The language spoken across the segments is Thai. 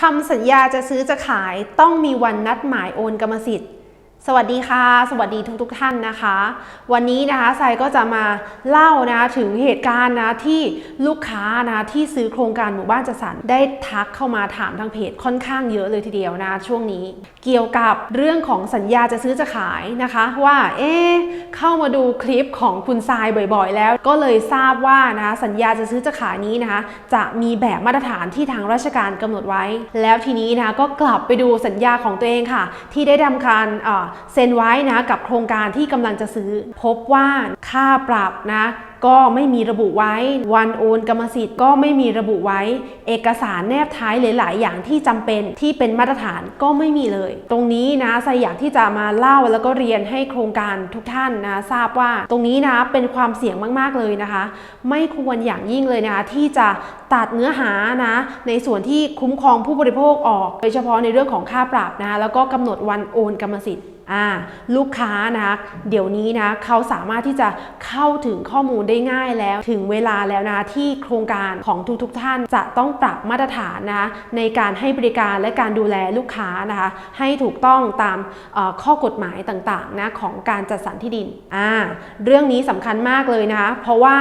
ทำสัญญาจะซื้อจะขายต้องมีวันนัดหมายโอนกรรมสิทธิ์ สวัสดีค่ะ สวัสดีทุกๆทท่านนะคะ วันนี้นะคะทรายก็จะมาเล่านะถึงเหตุการณ์นะที่ลูกค้านะที่ซื้อโครงการหมู่บ้านจัดสรรได้ทักเข้ามาถามทางเพจค่อนข้างเยอะเลยทีเดียวนะช่วงนี้ เกี่ยวกับเรื่องของสัญญาจะซื้อจะขายนะคะ ว่าเอ๊เข้ามาดูคลิปของคุณทรายบ่อยๆ แล้ว ก็เลยทราบว่านะสัญญาจะซื้อจะขายนี้นะคะจะมีแบบมาตรฐานที่ทางราชการกำหนดไว้ แล้วทีนี้นะคะก็กลับไปดูสัญญาของตัวเองค่ะ ที่ได้ทำการเซ็นไว้นะกับโครงการที่กำลังจะซื้อ พบว่าค่าปรับนะก็ไม่มีระบุไว้ วันโอนกรรมสิทธิ์ก็ไม่มีระบุไว้ เอกสารแนบท้ายหลาย ๆ อย่างที่จำเป็นที่เป็นมาตรฐานก็ไม่มีเลย ตรงนี้นะไซอยากที่จะมาเล่าแล้วก็เรียนให้โครงการทุกท่านนะทราบว่าตรงนี้นะเป็นความเสี่ยงมาก ๆ เลยนะคะ ไม่ควรอย่างยิ่งเลยนะคะที่จะตัดเนื้อหานะในส่วนที่คุ้มครองผู้บริโภคออก โดยเฉพาะในเรื่องของค่าปรับนะคะแล้วก็กำหนดวันโอนกรรมสิทธิ์ อ่าลูกค้านะเดี๋ยวนี้นะเขาสามารถที่จะเข้าถึงข้อมูลได้ง่ายแล้ว ถึงเวลาแล้วนะที่โครงการของทุกๆทท่านจะต้องปรับมาตรฐานนะในการให้บริการและการดูแลลูกค้านะคะให้ถูกต้องตามข้อกฎหมายต่างๆนะของการจัดสรรที่ดินอ่าเรื่องนี้สำคัญมากเลยนะคะเพราะว่า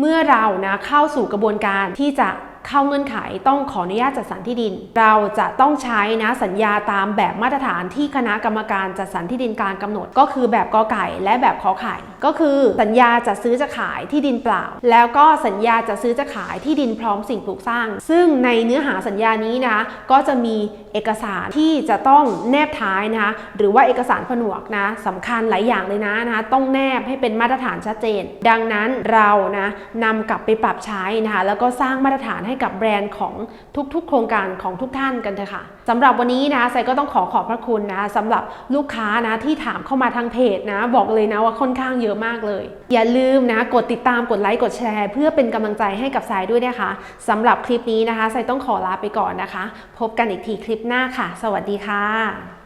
เมื่อเรานะเข้าสู่กระบวนการที่จะ เข้าเงื่อนไขต้องขออนุญาตจัดสรรที่ดิน เราจะต้องใช้นะสัญญาตามแบบมาตรฐานที่คณะกรรมการจัดสรรที่ดินกลางกำหนด ก็คือแบบกอไก่และแบบขอไข่ ก็คือสัญญาจะซื้อจะขายที่ดินเปล่า แล้วก็สัญญาจะซื้อจะขายที่ดินพร้อมสิ่งปลูกสร้าง ซึ่งในเนื้อหาสัญญานี้นะคะก็จะมีเอกสารที่จะต้องแนบท้ายนะคะหรือว่าเอกสารผนวกนะสำคัญหลายอย่างเลยนะนะคะต้องแนบให้เป็นมาตรฐานชัดเจน ดังนั้นเรานะนำกลับไปปรับใช้นะคะแล้วก็สร้างมาตรฐานให้กับแบรนด์ของทุกๆ โครงการของทุกท่านกันเถอะค่ะสำหรับวันนี้นะไซก็ต้องขอขอบพระคุณนะสำหรับลูกค้านะที่ถามเข้ามาทางเพจนะ บอกเลยนะว่าค่อนข้างเยอะมากเลย อย่าลืมนะกดติดตามกดไลค์กดแชร์ เพื่อเป็นกำลังใจให้กับไซด้วยนะคะสำหรับคลิปนี้นะคะไซต้องขอลาไปก่อนนะคะ พบกันอีกทีคลิปหน้าค่ะ สวัสดีค่ะ